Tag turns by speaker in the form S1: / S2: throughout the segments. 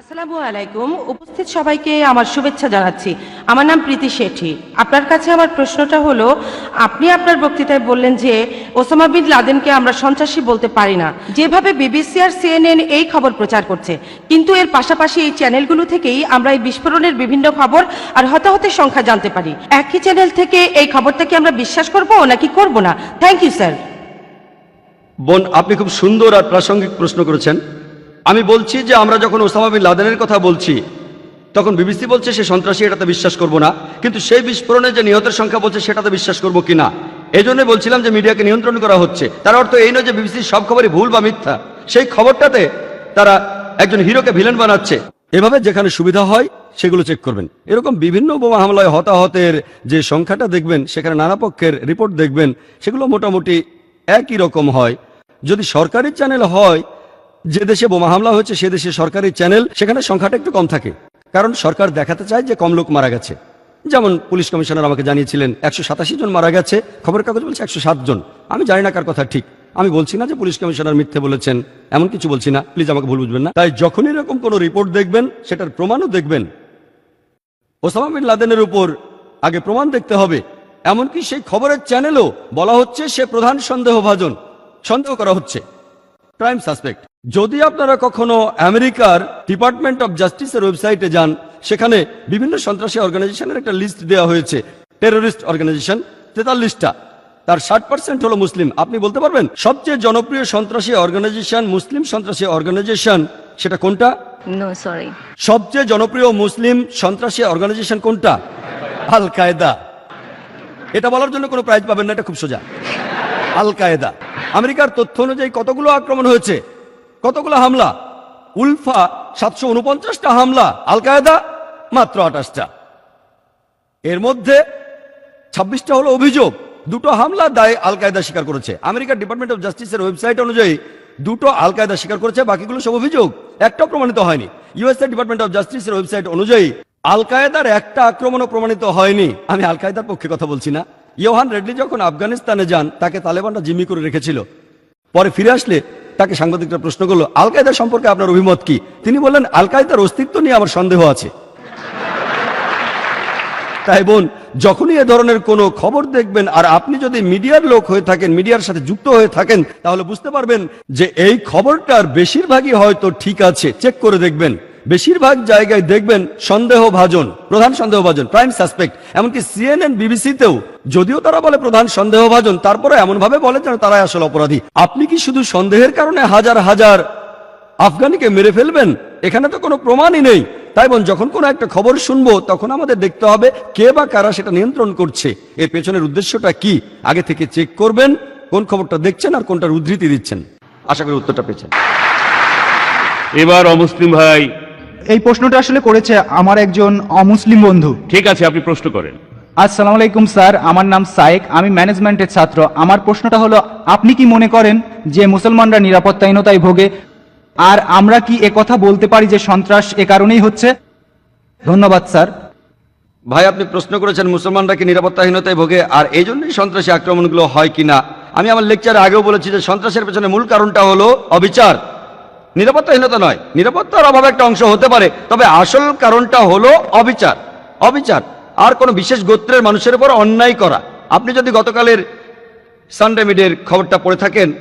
S1: আসসালামু আলাইকুম। উপস্থিত সবাইকে আমার শুভেচ্ছা জানাচ্ছি। আমার নাম প্রীতি শেঠি। আপনার কাছে আমার প্রশ্নটা হলো, আপনি আপনার বক্তৃতায় বললেন যে ওসামা বিন লাদেনকে আমরা সন্ত্রাসী বলতে পারি না। যেভাবে বিবিসি আর সিএনএন এই খবর প্রচার করছে, কিন্তু এর পাশাপাশি এই চ্যানেলগুলো থেকেই আমরা এই বিস্ফোরণের বিভিন্ন খবর আর হতাহতের সংখ্যা জানতে পারি। একই চ্যানেল থেকে এই খবরটা কি আমরা বিশ্বাস করব নাকি করব না? থ্যাংক ইউ স্যার
S2: বোন, আপনি খুব সুন্দর আর প্রাসঙ্গিক প্রশ্ন করেছেন। আমি বলছি যে আমরা যখন ওসামা বিন লাদেনের কথা বলছি, তখন বিবিসি বলছে সে সন্ত্রাসী, এটাতে বিশ্বাস করব না। কিন্তু সেই বিস্ফোরণে যে নিহতের সংখ্যা বলছে, সেটাতে বিশ্বাস করব কিনা এই জন্য বলছিলাম যে মিডিয়াকে নিয়ন্ত্রণ করা হচ্ছে। তার অর্থ এই নয় যে বিবিসির সব খবরই ভুল বা মিথ্যা। সেই খবরটাতে তারা একজন হিরোকে ভিলেন বানাচ্ছে। এভাবে যেখানে সুবিধা হয়, সেগুলো চেক করবেন। এরকম বিভিন্ন বোমা হামলায় হতাহতের যে সংখ্যাটা দেখবেন, সেখানে নানা পক্ষের রিপোর্ট দেখবেন, সেগুলো মোটামুটি একই রকম হয়। যদি সরকারি চ্যানেল হয় যে দেশে বোমা হামলা হয়েছে, সে দেশে সরকারি চ্যানেল, সেখানে সংখ্যাটা একটু কম থাকে। কারণ সরকার দেখাতে চায় যে কম লোক মারা গেছে। যেমন পুলিশ কমিশনার আমাকে জানিয়েছিলেন, একশো সাতাশি জন মারা গেছে, খবরের কাগজ বলছে একশো জন। আমি জানি না কার কথা ঠিক। আমি বলছি না যে পুলিশ কমিশনার মিথ্যে বলেছেন, এমন কিছু বলছি না। প্লিজ আমাকে ভুল বুঝবেন না। তাই যখনই এরকম কোনো রিপোর্ট দেখবেন, সেটার প্রমাণও দেখবেন। ওসামা বিন লাদেনের উপর আগে প্রমাণ দেখতে হবে। এমনকি সেই খবরের চ্যানেলও বলা হচ্ছে সে প্রধান সন্দেহভাজন। সন্দেহ করা হচ্ছে। প্রাইম সাসপেক্ট যদি আপনারা কখনো আমেরিকার ডিপার্টমেন্ট অফ জাস্টিসের ওয়েবসাইটে যান সেখানে বিভিন্ন সন্ত্রাসী অর্গানাইজেশনের একটা লিস্ট দেওয়া হয়েছে টেরোরিস্ট অর্গানাইজেশন তেতাল্লিশটা। তার ষাট পার্সেন্ট হলো মুসলিম। আপনি বলতে পারবেন সবচেয়ে জনপ্রিয় সন্ত্রাসী অর্গানাইজেশন মুসলিম সন্ত্রাসী অর্গানাইজেশন সেটা কোনটা? সবচেয়ে জনপ্রিয় মুসলিম সন্ত্রাসী অর্গানাইজেশন কোনটা? আল কায়দা। এটা বলার জন্য কোনো প্রাইজ পাবেন না এটা খুব সোজা। আল কায়দা। আমেরিকার তথ্য অনুযায়ী কতগুলো আক্রমণ হয়েছে? কতগুলো হামলা? উলফা সাতশো উনপঞ্চাশটা হামলা আল কায়দা মাত্র আঠাশটা। এর মধ্যে ছাব্বিশটা হলো অভিযোগ, দুটো হামলা দায় আল কায়দা স্বীকার করেছে। আমেরিকার ডিপার্টমেন্ট অফ জাস্টিসের ওয়েবসাইট অনুযায়ী দুটো আল কায়দা স্বীকার করেছে, বাকিগুলো সব অভিযোগ। একটাও প্রমাণিত হয়নি। ইউএসএ ডিপার্টমেন্ট অফ জাস্টিসের ওয়েবসাইট অনুযায়ী আল কায়দার একটা আক্রমণও প্রমাণিত হয়নি। আমি আল কায়দার পক্ষে কথা বলছি না। ইয়োহান রেডলি যখন আফগানিস্তানে যান, তাকে তালেবানরা জিম্মি করে রেখেছিল। পরে ফিরে আসলে তাকে সাংবাদিকরা প্রশ্ন করল আল কায়দা সম্পর্কে আপনার অভিমত কি? তিনি বললেন আল কায়দার অস্তিত্ব নিয়ে আমার সন্দেহ আছে। তাই বোন, যখনই এ ধরনের কোনো খবর দেখবেন আর আপনি যদি মিডিয়ার লোক হয়ে থাকেন, মিডিয়ার সাথে যুক্ত হয়ে থাকেন, তাহলে বুঝতে পারবেন যে এই খবরটার বেশিরভাগই হয়তো ঠিক আছে। চেক করে দেখবেন। বেশিরভাগ জায়গায় দেখবেন সন্দেহভাজন, প্রধান সন্দেহভাজন প্রাইম সাসপেক্ট এমনকি সিএনএন বিবিসিতেও যদিও তারা বলে প্রধান সন্দেহভাজন তারপরে এমন ভাবে বলে যেন তারাই আসলে অপরাধী। আপনি কি শুধু সন্দেহের কারণে হাজার হাজার আফগানিকে মেরে ফেলবেন? এখানে তো কোনো প্রমাণই নেই। তাই বোন যখন কোনো একটা খবর শুনব, তখন আমাদের দেখতে হবে কে বা কারা সেটা নিয়ন্ত্রণ করছে। এর পেছনের উদ্দেশ্যটা কি? আগে থেকে চেক করবেন, কোন খবরটা দেখছেন আর কোনটার উদ্ধৃতি দিচ্ছেন। আশা করি উত্তরটা পেয়েছেন।
S3: এবার অমুসলিম ভাই
S4: এই প্রশ্নটা আসলে করেছে আমার একজন অমুসলিম বন্ধু।
S3: ঠিক আছে আপনি প্রশ্ন করেন।
S4: আসসালামু আলাইকুম স্যার। আমার নাম সাইক আমি ম্যানেজমেন্টের ছাত্র। আমার প্রশ্নটা হলো আপনি কি মনে করেন যে মুসলমানরা নিরাপত্তাহীনতায় ভোগে? আর আমরা কি এ কথা বলতে পারি যে সন্ত্রাস এ কারণেই হচ্ছে? ধন্যবাদ স্যার।
S2: ভাই আপনি প্রশ্ন করেছেন মুসলমানরা কি নিরাপত্তাহীনতায় ভোগে আর এই জন্যই সন্ত্রাসী আক্রমণগুলো হয় কিনা? আমি আমার লেকচারে আগেও বলেছি যে সন্ত্রাসের পেছনে মূল কারণটা হলো অবিচার। নিরাপত্তাহীনতা নয়। নিরাপত্তার অভাবে একটা অংশ হতে পারে, তবে আসল কারণটা হলো অবিচার। অবিচার। আর কোনো বিশেষ গোত্রের মানুষের উপর অন্যায় করা। আপনি যদি গতকালের সানডে মিডের খবরটা পড়ে থাকেন,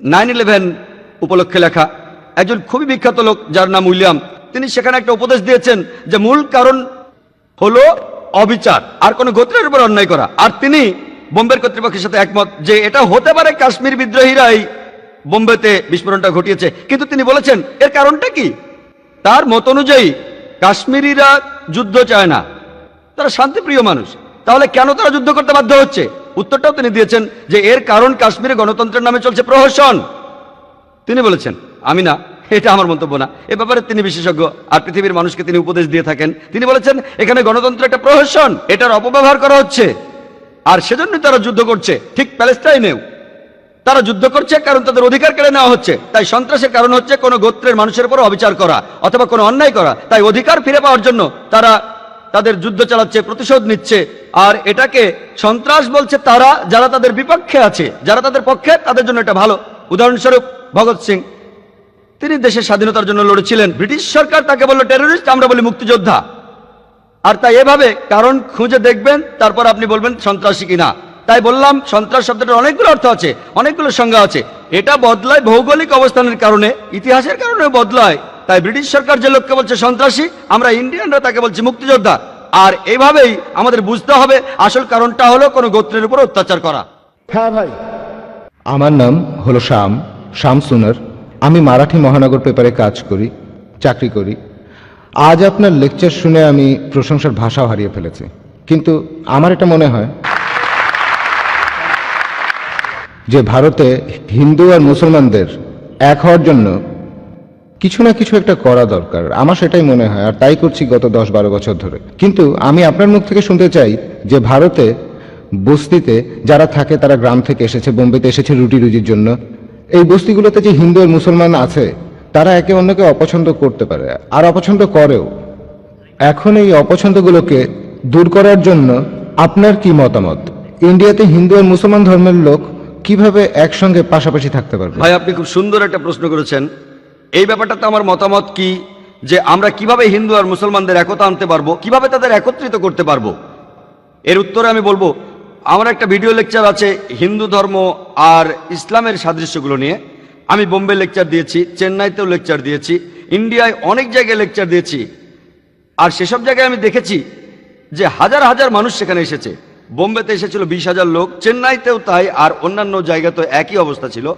S2: নাইন ইলেভেন উপলক্ষে লেখা, একজন খুবই বিখ্যাত লোক যার নাম উইলিয়াম, তিনি সেখানে একটা উপদেশ দিয়েছেন যে মূল কারণ হলো অবিচার, আর কোনো গোত্রের উপর অন্যায় করা। আর তিনি বোম্বের কর্তৃপক্ষের সাথে একমত যে এটা হতে পারে কাশ্মীর বিদ্রোহীরাই বোম্বেতে বিস্ফোরণটা ঘটিয়েছে। কিন্তু তিনি বলেছেন, এর কারণটা কি? তার মত অনুযায়ী, কাশ্মীরিরা যুদ্ধ চায় না। তারা শান্তিপ্রিয় মানুষ। তাহলে কেন তারা যুদ্ধ করতে বাধ্য হচ্ছে? উত্তরটাও তিনি দিয়েছেন যে, এর কারণ কাশ্মীরে গণতন্ত্রের নামে চলছে প্রহসন। তিনি বলেছেন, আমি না, এটা আমার মন্তব্য না। এ ব্যাপারে তিনি বিশেষজ্ঞ, আর পৃথিবীর মানুষকে তিনি উপদেশ দিয়ে থাকেন। তিনি বলেছেন, এখানে গণতন্ত্র একটা প্রহসন, এটার অপব্যবহার করা হচ্ছে। আর সেজন্যই তারা যুদ্ধ করছে। ঠিক প্যালেস্টাইনেও। তারা যুদ্ধ করছে, কারণ তাদের অধিকার কেড়ে নেওয়া হচ্ছে। তাই সন্ত্রাসের কারণ হচ্ছে কোনো গোত্রের মানুষের উপর অবিচার করা, অথবা কোনো অন্যায় করা। তাই অধিকার ফিরে পাওয়ার জন্য তারা তাদের যুদ্ধ চালাচ্ছে, প্রতিশোধ নিচ্ছে। আর এটাকে সন্ত্রাস বলছে তারা, যারা তাদের বিপক্ষে আছে, যারা তাদের পক্ষে, তাদের জন্য এটা ভালো। উদাহরণস্বরূপ ভগৎ সিং, তিনি দেশের স্বাধীনতার জন্য লড়েছিলেন। ব্রিটিশ সরকার তাকে বলল, টেররিস্ট, আমরা বলি মুক্তিযোদ্ধা। আর তাই এভাবে কারণ খুঁজে দেখবেন, তারপর আপনি বলবেন সন্ত্রাসী কিনা। তাই বললাম সন্ত্রাস শব্দটার অনেকগুলো অর্থ আছে অনেকগুলো সংজ্ঞা আছে। এটা বদলায় ভৌগোলিক অবস্থানের কারণে ইতিহাসের কারণে বদলায়। তাই ব্রিটিশ সরকার যে লোককে বলছে সন্ত্রাসী আমরা ইন্ডিয়ানরা তাকে বলছি মুক্তিযোদ্ধা। আর এভাবেই আমাদের বুঝতে হবে আসল কারণটা হলো কোনো গোত্রের উপর অত্যাচার করা।
S5: হ্যাঁ ভাই।
S6: আমার নাম হলো শ্যাম শ্যাম সুনার। আমি মারাঠি মহানগর পেপারে কাজ করি চাকরি করি। আজ আপনার লেকচার শুনে আমি প্রশংসার ভাষা হারিয়ে ফেলেছি। কিন্তু আমার এটা মনে হয় যে ভারতে হিন্দু আর মুসলমানদের এক হওয়ার জন্য কিছু না কিছু একটা করা দরকার। আমার সেটাই মনে হয়, আর তাই করছি গত দশ বারো বছর ধরে। কিন্তু আমি আপনার মুখ থেকে শুনতে চাই যে ভারতে বস্তিতে যারা থাকে তারা গ্রাম থেকে এসেছে, বোম্বেতে এসেছে রুটি রুজির জন্য। এই বস্তিগুলোতে যে হিন্দু আর মুসলমান আছে, তারা একে অন্যকে অপছন্দ করতে পারে, আর অপছন্দ করেও। এখন এই অপছন্দগুলোকে দূর করার জন্য আপনার কি মতামত? ইন্ডিয়াতে হিন্দু আর মুসলমান ধর্মের লোক কীভাবে একসঙ্গে পাশাপাশি থাকতে পারবে?
S2: ভাই, আপনি খুব সুন্দর একটা প্রশ্ন করেছেন। এই ব্যাপারটাতে আমার মতামত কি? যে আমরা কীভাবে হিন্দু আর মুসলমানদের একতা আনতে পারব? কীভাবে তাদের একত্রিত করতে পারব? এর উত্তরে আমি বলব, আমার একটা ভিডিও লেকচার আছে হিন্দু ধর্ম আর ইসলামের সাদৃশ্যগুলো নিয়ে। আমি বোম্বে লেকচার দিয়েছি, চেন্নাইতেও লেকচার দিয়েছি, ইন্ডিয়ায় অনেক জায়গায় লেকচার দিয়েছি। আর সেসব জায়গায় আমি দেখেছি যে হাজার হাজার মানুষ সেখানে এসেছে। বোম্বেতে এসেছিল বিশ হাজার লোক, চেন্নাইতেও তাই, আর অন্যান্য জায়গাতেও একই অবস্থা ছিল।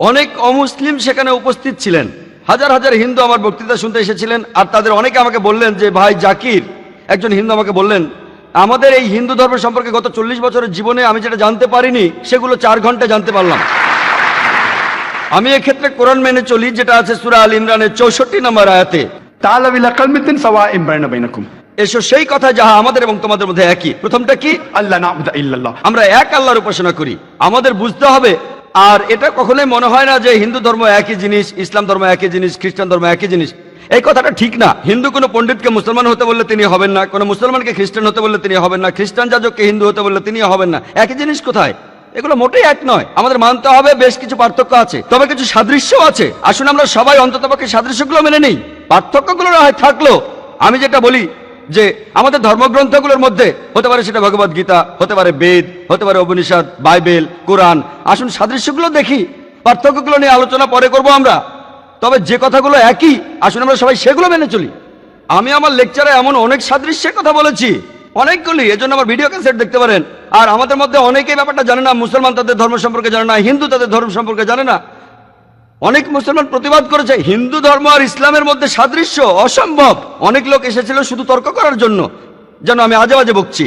S2: অনেক অমুসলিম সেখানে উপস্থিত ছিলেন। হাজার হাজার হিন্দু আমার বক্তৃতা শুনতে এসেছিলেন, আর তাদের অনেকে আমাকে বললেন যে, ভাই জাকির, একজন হিন্দু আমাকে বললেন, আমাদের এই হিন্দু ধর্ম সম্পর্কে গত চল্লিশ বছরের জীবনে আমি যেটা জানতে পারিনি, সেগুলো চার ঘণ্টা জানতে পারলাম। আমি এক্ষেত্রে কোরআন মেনে চলি, যেটা আছে সুরা আল ইমরানের চৌষট্টি নম্বর আয়াতে।
S5: তাহলে
S2: এসো সেই কথা যাহা আমাদের এবং তোমাদের মধ্যে একই। প্রথমটা কি?
S5: আল্লাহ ইল্লাল্লাহ।
S2: আমরা এক আল্লাহর উপাসনা করি। আমাদের বুঝতে হবে আর এটা কখনোই মনে হয় না যে হিন্দু ধর্ম একই জিনিস ইসলাম ধর্ম একই জিনিস খ্রিস্টান ধর্ম একই জিনিস। এই কথাটা ঠিক না। হিন্দু কোনো পণ্ডিতকে মুসলমান হতে বললে তিনি হবেন না কোনো মুসলমানকে খ্রিস্টান হতে বললে তিনি হবেন না খ্রিস্টান যাজককে হিন্দু হতে বললে তিনি হবেন না। একই জিনিস কোথায়? এগুলো মোটেই এক নয়। আমাদের মানতে হবে বেশ কিছু পার্থক্য আছে। তবে কিছু সাদৃশ্য আছে। আসুন আমরা সবাই অন্ততপক্ষে সাদৃশ্যগুলো মেনে নেই। পার্থক্যগুলো হয় থাকল। আমি যেটা বলি যে আমাদের ধর্মগ্রন্থগুলোর মধ্যে হতে পারে সেটা ভগবত গীতা, হতে পারে বেদ, হতে পারে উপনিষদ, বাইবেল, কোরআন। আসুন সাদৃশ্যগুলো দেখি, পার্থক্যগুলো নিয়ে আলোচনা পরে করব আমরা। তবে যে কথাগুলো একই, আসুন আমরা সবাই সেগুলো মেনে চলি। আমি আমার লেকচারে এমন অনেক সাদৃশ্যের কথা বলেছি, অনেকগুলি, এজন্য আমার ভিডিও ক্যাসেট দেখতে পারেন। আর আমাদের মধ্যে অনেকেই ব্যাপারটা জানে না, মুসলমান তাদের ধর্ম সম্পর্কে জানে না, হিন্দু তাদের ধর্ম সম্পর্কে জানে না। অনেক মুসলমান প্রতিবাদ করেছে হিন্দু ধর্ম আর ইসলামের মধ্যে সাদৃশ্য অসম্ভব। অনেক লোক এসেছিল শুধু তর্ক করার জন্য। যেন আমি আজে বাজে বকছি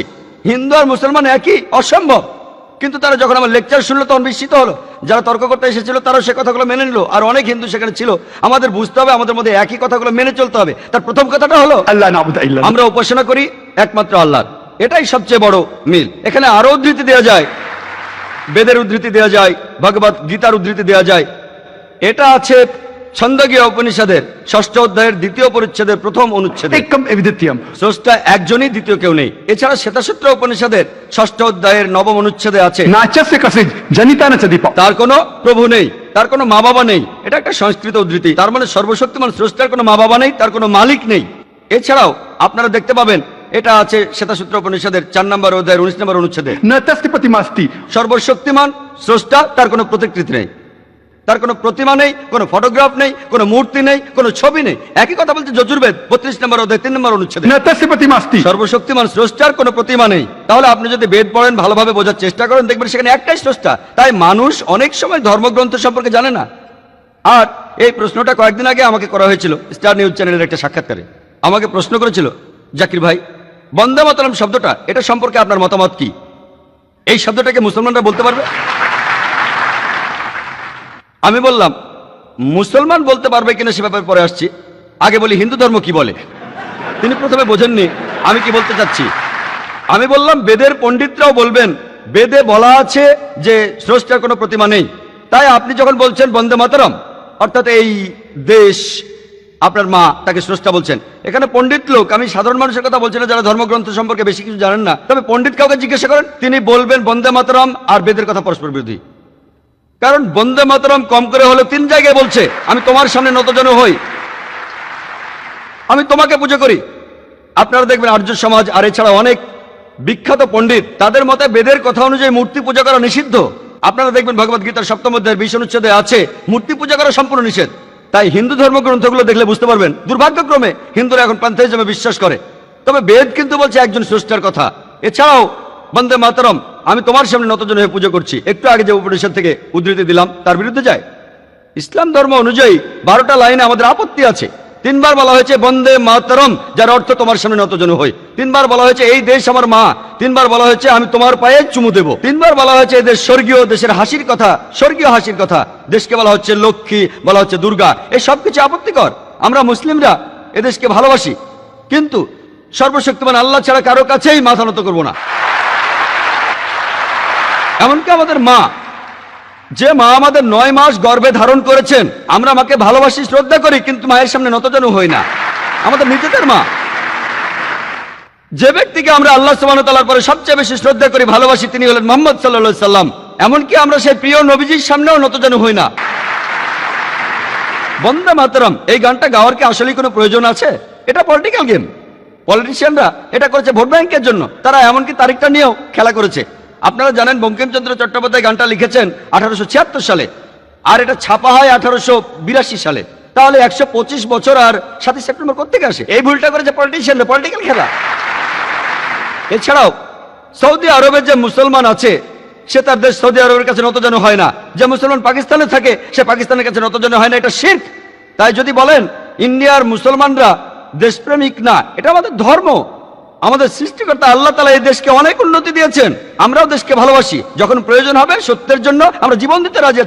S2: হিন্দু আর মুসলমান একই অসম্ভব। কিন্তু তারা যখন আমার লেকচার শুনলো তখন বিস্মিত হলো। যারা তর্ক করতে এসেছিল তারা সে কথাগুলো মেনে নিল। আর অনেক হিন্দু সেখানে ছিল। আমাদের বুঝতে হবে আমাদের মধ্যে একই কথাগুলো মেনে চলতে হবে। তার প্রথম কথাটা হলো
S5: আল্লাহ
S2: আমরা উপাসনা করি একমাত্র আল্লাহ এটাই সবচেয়ে বড় মিল। এখানে আরও উদ্ধৃতি দেওয়া যায়। বেদের উদ্ধৃতি দেওয়া যায় ভগবত গীতার উদ্ধৃতি দেওয়া যায়। এটা আছে ছন্দকীয় উপনিষদের ষষ্ঠ অধ্যায়ের দ্বিতীয় পরিচ্ছেদের প্রথম অনুচ্ছেদ। স্রষ্টা একজনই দ্বিতীয় কেউ নেই। এছাড়া শ্বেতাসূত্র উপনিষদের ষষ্ঠ অধ্যায়ের নবম অনুচ্ছেদে আছে। তার কোনো প্রভু নেই তার কোনো মা বাবা নেই। এটা একটা সংস্কৃত উদ্ধৃতি। তার মানে সর্বশক্তিমান স্রষ্টার কোনো মা বাবা নেই তার কোনো মালিক নেই। এছাড়াও আপনারা দেখতে পাবেন এটা আছে শ্বেতাসূত্র উপনিষদের চার নম্বর অধ্যায়ের উনিশ নম্বর অনুচ্ছেদে। সর্বশক্তিমান স্রষ্টা তার কোনো প্রতিকৃতি নেই। তার কোনো প্রতিমা নেই কোনো ফটোগ্রাফ নেই কোনো মূর্তি নেই কোনো ছবি নেই। একই কথা বলছে যজুর্বেদ বত্রিশ নম্বর অধ্যায় তিন নম্বর অনুচ্ছেদ। সর্বশক্তিমান স্রষ্টার কোনো প্রতিমা নেই। তাহলে আপনি যদি বেদ পড়েন ভালোভাবে বোঝার চেষ্টা করেন দেখবেন সেখানে একটাই স্রষ্টা। তাই মানুষ অনেক সময় ধর্মগ্রন্থ সম্পর্কে জানে না। আর এই প্রশ্নটা কয়েকদিন আগে আমাকে করা হয়েছিল স্টার নিউজ চ্যানেলের একটা সাক্ষাৎকারে। আমাকে প্রশ্ন করেছিল জাকির ভাই বন্দে মাতরম শব্দটা এটা সম্পর্কে আপনার মতামত কি? এই শব্দটাকে মুসলমানরা বলতে পারবে? আমি বললাম, মুসলমান বলতে পারবে কিনা সে ব্যাপারে পরে আসছি। আগে বলি, হিন্দু ধর্ম কি বলে? তিনি প্রথমে বোঝেননি, আমি কি বলতে চাচ্ছি? আমি বললাম, বেদের পণ্ডিতরাও বলবেন, বেদে বলা আছে যে স্রষ্টার কোনো প্রতিমা নেই। তাই আপনি যখন বলছেন, বন্দে মাতরম, অর্থাৎ এই দেশ, আপনার মা তাকে স্রষ্টা বলছেন। এখানে পণ্ডিত লোক, আমি সাধারণ মানুষের কথা বলছি না, যারা ধর্মগ্রন্থ সম্পর্কে বেশি কিছু জানেন না। তবে পণ্ডিত কাউকে জিজ্ঞাসা করেন, তিনি বলবেন, বন্দে মাতরম আর বেদের কথা পরস্পর বিরোধী। কারণ বন্দে মাতরম কম করে হলে তিন জায়গায় বলছে, আমি তোমার সামনে নতজন হই। আমি তোমাকে পুজো করি। আপনারা দেখবেন আর্য সমাজ আর এছাড়া অনেক বিখ্যাত পণ্ডিত, তাদের মতে বেদের কথা অনুযায়ী মূর্তি পূজা করা নিষিদ্ধ। আপনারা দেখবেন ভগবত গীতার সপ্তম অধ্যায়ের বিশ অনুচ্ছেদে আছে, মূর্তি পূজা করা সম্পূর্ণ নিষেধ। তাই হিন্দু ধর্মগ্রন্থগুলো দেখলে বুঝতে পারবেন, দুর্ভাগ্যক্রমে হিন্দুরা এখন পান্থাইজমে বিশ্বাস করে। তবে বেদ কিন্তু বলছে একজন স্রষ্টার কথা। এছাড়াও বন্দে মাতরম, আমি তোমার সামনে নতজন হয়ে পুজো করছি। একটু আগে যে উপনিষদ থেকে উদ্ধৃতি দিলাম, তার বিরুদ্ধে যায় ইসলাম ধর্ম অনুযায়ী বারোটা লাইনে আমাদের আপত্তি আছে। তিনবার বলা হয়েছে, বন্দে মাতরম, যার অর্থ তোমার সামনে নতজন হই। তিনবার বলা হয়েছে, এই দেশ আমার মা। তিনবার বলা হয়েছে, আমি তোমার পায়ে চুমু দেব। তিনবার বলা হয়েছে, এই দেশ স্বর্গীয়, দেশের হাসির কথা, স্বর্গীয় হাসির কথা। দেশকে বলা হচ্ছে লক্ষ্মী, বলা হচ্ছে দুর্গা। এই সব কিছু আপত্তিকর। আমরা মুসলিমরা এদেশকে ভালোবাসি। কিন্তু সর্বশক্তিমান আল্লাহ ছাড়া কারও কাছেই মাথা নত করব না। এমনকি আমাদের মা, যে মা আমাদের নয় মাস গর্ভে ধারণ করেছেন, আমরা মাকে ভালোবাসি, শ্রদ্ধা করি, কিন্তু মায়ের সামনে নতজনও হই না। আমাদের নিজেদের মা। যে ব্যক্তিকে আমরা আল্লাহ সুবাহতালার পরে সবচেয়ে বেশি শ্রদ্ধা করি, ভালোবাসি, তিনি হলেন মোহাম্মদ সাল্লা সাল্লাম এমনকি আমরা সেই প্রিয় নবীজির সামনেও নতজন হই না। বন্দে মাতরম, এই গানটা গাওয়ার কি আসলে কোনো প্রয়োজন আছে? এটা পলিটিক্যাল গেম পলিটিশিয়ানরা এটা করেছে ভোট ব্যাংকের জন্য। তারা এমনকি তারিখটা নিয়েও খেলা করেছে। আপনারা জানেন বঙ্কিমচন্দ্র চট্টোপাধ্যায় গানটা লিখেছেন আঠারোশো ছিয়াত্তর সালে, আর এটা ছাপা হয় আঠারোশো বিরাশি সালে। তাহলে একশো পঁচিশ বছর আর সাতই সেপ্টেম্বর কোথেকে আসে? এই ভুলটা করেছে পলিটিশিয়ানরা পলিটিক্যাল খেলা। এছাড়াও, সৌদি আরবের যে মুসলমান আছে, সে তার দেশ সৌদি আরবের কাছে নতজন হয় না। যে মুসলমান পাকিস্তানে থাকে, সে পাকিস্তানের কাছে নতজন হয় না, এটা শির্ক। তাই যদি বলেন, ইন্ডিয়ার মুসলমানরা দেশপ্রেমিক না, এটা আমাদের ধর্ম। আমাদের সৃষ্টিকর্তা আল্লাহ তালা এই দেশকে অনেক উন্নতি দিয়েছেন। আমরাও দেশকে ভালোবাসি। যখন প্রয়োজন হবে সত্যের জন্য আমরা জীবন দিতে রাজি